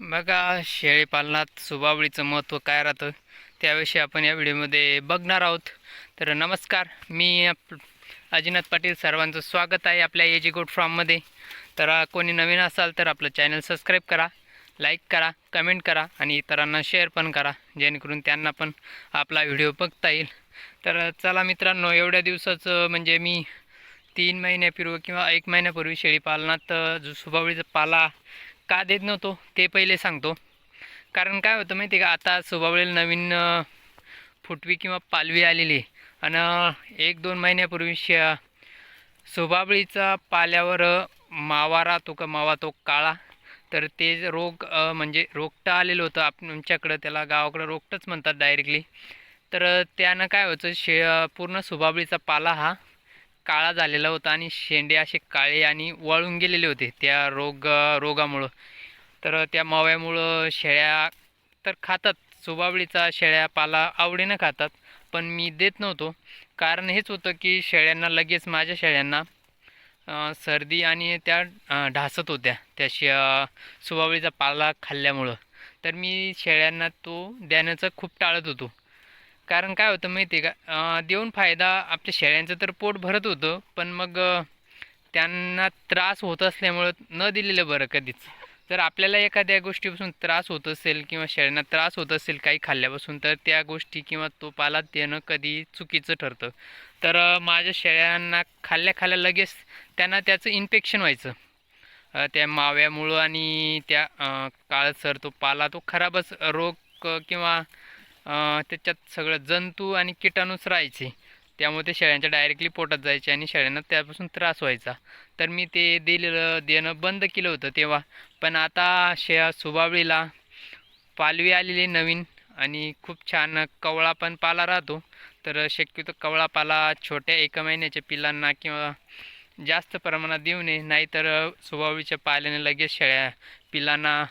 बघा शेळीपालनात सुबावळीचं महत्त्व काय राहतं त्याविषयी आपण या व्हिडिओमध्ये बघणार आहोत. तर नमस्कार मी आप अजिनाथ पाटील सर्वांचं स्वागत आहे आपल्या एजी गोट फॉर्ममध्ये तर कोणी नवीन असाल तर आपलं चॅनल सबस्क्राईब करा लाईक करा कमेंट करा आणि इतरांना शेअर पण करा जेणेकरून त्यांना पण आपला व्हिडिओ बघता येईल. तर चला मित्रांनो एवढ्या दिवसाचं म्हणजे मी तीन महिन्यापूर्वी किंवा एक महिन्यापूर्वी शेळीपालनात जो सुबावळीचा पाला का देत नव्हतो ते पहिले सांगतो. कारण काय होतं माहिती आहे का आता सुबावळीला नवीन फुटवी किंवा पालवी आलेली आणि एक दोन महिन्यापूर्वी शे सुबाबळीचा पाल्यावर मावारा मावा राहतो का मावा तो काळा. तर ते रोग म्हणजे रोगटं आलेलं होतं आप आमच्याकडं त्याला गावाकडं रोगटंच म्हणतात डायरेक्टली तर त्यानं काय व्हायचं शे पूर्ण सुबाबळीचा पाला हा काळा झालेला होता आणि शेंडे असे काळे आणि वाळून गेलेले होते त्या रोग रोगामुळं. तर त्या माव्यामुळं शेळ्या तर खातात. सुबावळीचा शेळ्या पाला आवडीनं खातात पण मी देत नव्हतो. कारण हेच होतं की शेळ्यांना लगेच माझ्या शेळ्यांना सर्दी आणि त्या ढासत होत्या. त्या शे सुबावळीचा पाला खाल्ल्यामुळं. तर मी शेळ्यांना तो देण्याचं खूप टाळत होतो. कारण काय होतं माहिती आहे का देऊन फायदा आपल्या शेळ्यांचं तर पोट भरत होतं पण मग त्यांना त्रास होत असल्यामुळं न दिलेलं बरं कधीच. जर आपल्याला एखाद्या गोष्टीपासून त्रास होत असेल किंवा शेळ्यांना त्रास होत असेल काही खाल्ल्यापासून तर त्या गोष्टी किंवा तो पाला देणं कधी चुकीचं ठरतं. तर माझ्या शेळ्यांना खाल्ल्या खाल्ल्या लगेच त्यांना त्याचं इन्फेक्शन व्हायचं. त्या माव्यामुळं आणि त्या काळसर तो पाला तो खराबच रोग किंवा त्याच्यात सगळं जंतू आणि किटाणूच राहायचे. त्यामुळे ते शेळ्यांच्या डायरेक्टली पोटात जायचे आणि शेळ्यांना त्यापासून त्रास व्हायचा. तर मी ते दिलेलं देणं बंद केलं होतं तेव्हा. पण आता शे सुबावळीला पालवी आलेली आहे नवीन आणि खूप छान कवळा पण पाला राहतो. तर शक्यतो कवळा पाला छोट्या एका महिन्याच्या पिलांना किंवा जास्त प्रमाणात देऊ नये. नाहीतर सुबावळीच्या पाल्याने लगेच शेळ्या पिलांना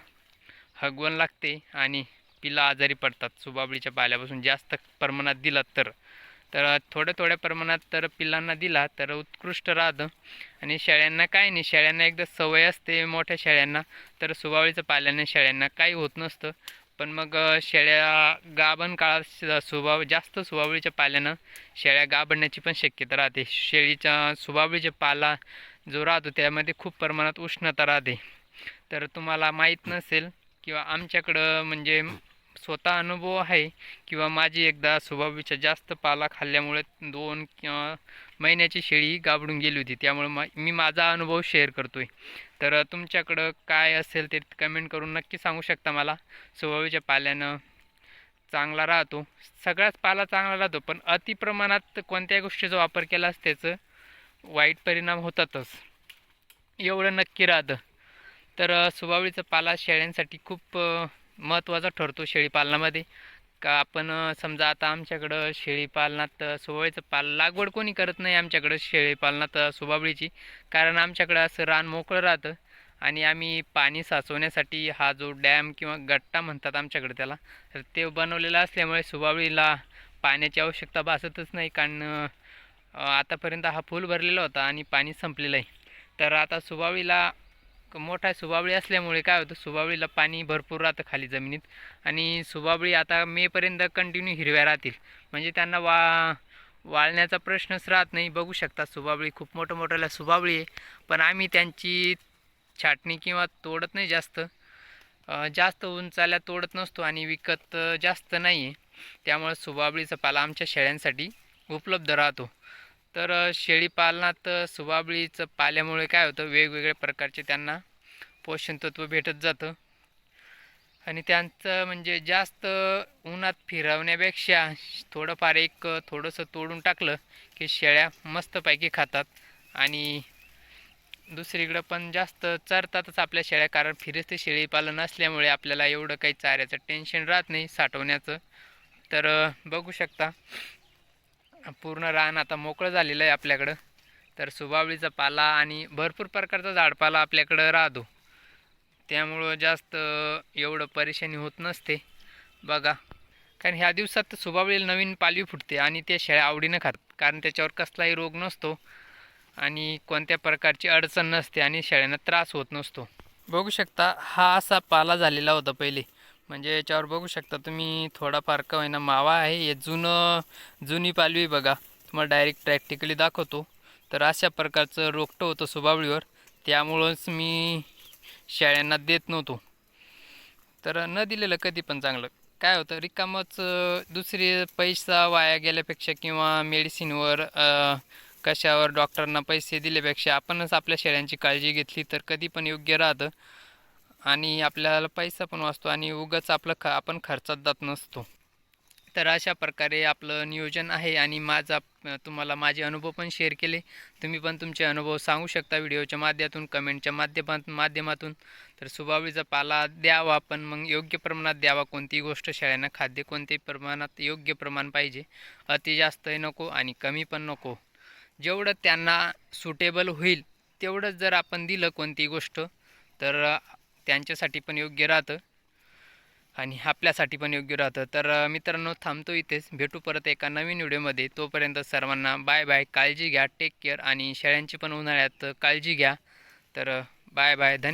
हगवण लागते आणि पिलं आजारी पडतात. सुबाबळीच्या पाल्यापासून जास्त प्रमाणात दिला तर. तर थोड्या थोड्या प्रमाणात तर पिलांना दिला तर उत्कृष्ट राहतं. आणि शेळ्यांना काय नाही. शेळ्यांना एकदा सवय असते मोठ्या शेळ्यांना. तर सुबावळीचं पाल्याने शेळ्यांना काही होत नसतं. पण मग शेळ्या गाभण काळात स- सुबाव जास्त सुबावळीच्या पाल्यानं शेळ्या गाभण्याची पण शक्यता राहते. शेळीच्या सुबावळीच्या पाला जो राहतो त्यामध्ये खूप प्रमाणात उष्णता राहते. तर तुम्हाला माहीत नसेल किंवा आमच्याकडं म्हणजे स्वतः अनुभव आहे किंवा माझी एकदा स्वभावीच्या जास्त पाला खाल्ल्यामुळे दोन किंवा महिन्याची शेळी गाबडून गेली होती. त्यामुळे मा मी माझा अनुभव शेअर करतो आहे तर तुमच्याकडं काय असेल ते कमेंट करून नक्की सांगू शकता मला. स्वभावीच्या पाल्यानं चांगला राहतो. सगळाच पाला चांगला राहतो पण अति प्रमाणात कोणत्याही गोष्टीचा वापर केलास त्याचं वाईट परिणाम होतातच. एवढं नक्की राहतं. तर अ, सुबावळीचा पाला शेळ्यांसाठी खूप महत्त्वाचा ठरतो शेळीपालनामध्ये. का आपण समजा आता आमच्याकडं शेळीपालनात अ, पाल लागवड कोणी करत नाही आमच्याकडं शेळीपालनात सुबाबळीची. कारण आमच्याकडं असं रान मोकळं राहतं आणि आम्ही पाणी साचवण्यासाठी हा जो डॅम किंवा गट्टा म्हणतात आमच्याकडे त्याला तर ते बनवलेलं असल्यामुळे सुबाबळीला पाण्याची आवश्यकता भासतच नाही. कारण आतापर्यंत हा फुल भरलेला होता आणि पाणी संपलेलं आहे. तर आता सुबावळीला मोठा सुबावळी असल्यामुळे काय होतं सुभावळीला पाणी भरपूर राहतं खाली जमिनीत. आणि सुबावळी आता मेपर्यंत कंटिन्यू हिरव्या राहतील. म्हणजे त्यांना वा वाळण्याचा प्रश्नच राहत नाही. बघू शकता सुबावळी खूप मोठं मोठ्याला सुभावळी आहे. पण आम्ही त्यांची छाटणी किंवा तोडत नाही जास्त. जास्त उंचाल्या तोडत नसतो आणि विकत जास्त नाही आहे त्यामुळे सुबावळीचा पाला आमच्या शेळ्यांसाठी उपलब्ध राहतो. तर शेळीपालनात सुबाबळीचं पाल्यामुळे काय होतं? वेगवेगळ्या प्रकारचे त्यांना पोषणतत्व भेटत जातं. आणि त्यांचं म्हणजे जास्त उन्हात फिरवण्यापेक्षा थोडंफार एक थोडंसं तोडून टाकलं की शेळ्या मस्तपैकी खातात. आणि दुसरीकडं पण जास्त चरतातच आपल्या शेळ्या कारण फिरस्ते शेळीपालन असल्यामुळे आपल्याला एवढं काही चाऱ्याचं टेन्शन राहत नाही साठवण्याचं. तर बघू शकता. पूर्ण रान आता मोकळं झालेलं आहे आपल्याकडं. तर सुबावळीचा पाला आणि भरपूर प्रकारचा झाडपाला आपल्याकडं राहतो. त्यामुळं जास्त एवढं परेशानी होत नसते. बघा कारण ह्या दिवसात तर सुबावळीला नवीन पालवी फुटते आणि त्या शेळ्या आवडीनं खातात कारण त्याच्यावर कसलाही रोग नसतो आणि कोणत्या प्रकारची अडचण नसते आणि शेळ्यांना त्रास होत नसतो. बघू शकता हा असा पाला झालेला होता पहिले. म्हणजे याच्यावर बघू शकता तुम्ही थोडाफार का होईना मावा आहे. हे जुनं जुनी पालवी बघा. तुम्हाला डायरेक्ट प्रॅक्टिकली दाखवतो. तर अशा प्रकारचं रोखटं होतं सुबावळीवर. त्यामुळंच मी शेळ्यांना देत नव्हतो. तर न दिलेलं कधी पण चांगलं. काय होतं रिकामच दुसरी पैसा वाया गेल्यापेक्षा किंवा मेडिसिनवर कशावर डॉक्टरांना पैसे दिल्यापेक्षा आपणच आपल्या शेळ्यांची काळजी घेतली तर कधी पण योग्य राहतं. आणि आपल्याला पैसा पण वाचतो आणि उगाच आपलं ख आपण खर्चात जात नसतो. तर अशा प्रकारे आपलं नियोजन आहे आणि माझा तुम्हाला माझे अनुभव पण शेअर केले. तुम्ही पण तुमचे अनुभव सांगू शकता व्हिडिओच्या माध्यमातून कमेंटच्या माध्यमात माध्यमातून. तर सुबावळीचा पाला द्यावा पण मग योग्य प्रमाणात द्यावा. कोणतीही गोष्ट शेळ्यांना खाद्य कोणत्याही प्रमाणात योग्य प्रमाण पाहिजे. अति जास्तही नको आणि कमी पण नको. जेवढं त्यांना सुटेबल होईल तेवढंच जर आपण दिलं कोणतीही गोष्ट तर त्यांच्यासाठी पण योग्य राहतं. आणि आपल्यासाठी पण योग्य राहतं. तर मित्रांनो थांबतो इथेच. भेटू परत एका नवीन व्हिडिओमध्ये. तोपर्यंत सर्वांना बाय बाय काळजी घ्या. टेक केअर आणि शेळ्यांची पण उन्हाळ्यात काळजी घ्या. तर बाय बाय. धन्यवाद